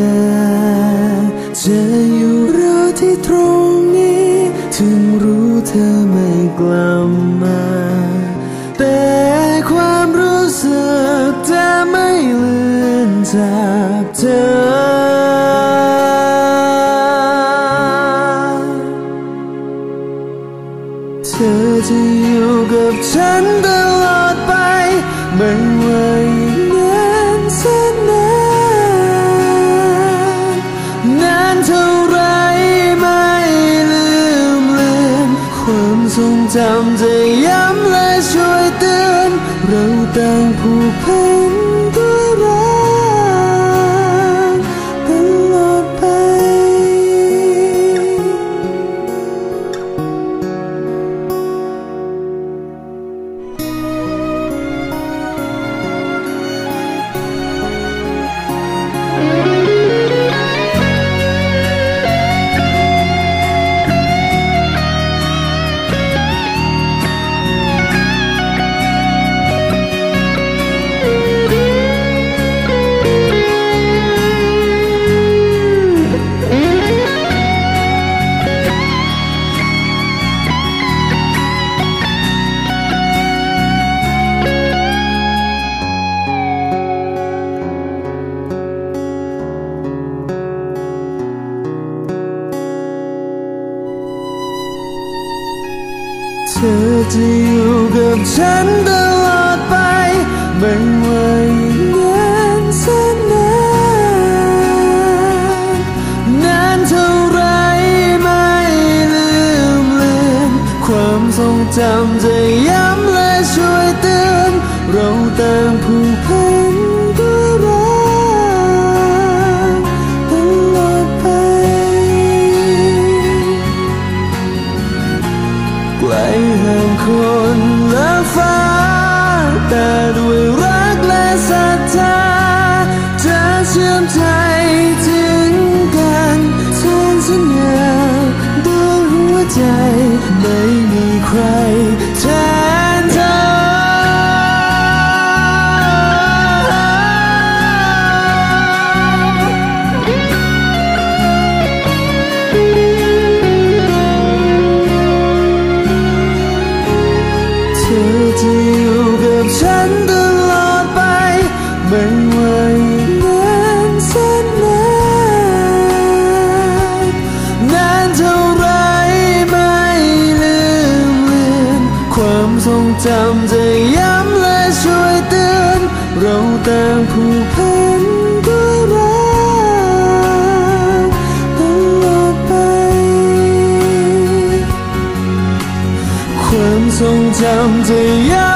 า จากเธอ เธอจะอยู่กับฉันตลอดไป ไม่ว่าอีกนานแสนนานนานเท่าไรไม่ลืมเลือนความทรงจำจะย้ำและช่วยเตือน เราต่างผูกพัน อจะอยู่กับฉันตลอดไป ไม่ว่าอีกนานแสนนานนานเท่าไรไม่ลืมเลือนความทรงจำจะย้ำและช่วยเตือนเราต่างผูกพัน จำจะย้ำและช่วยเตือน เราต่างผูกพันด้วยรักตลอดไป ความทรงจำจะย้ำ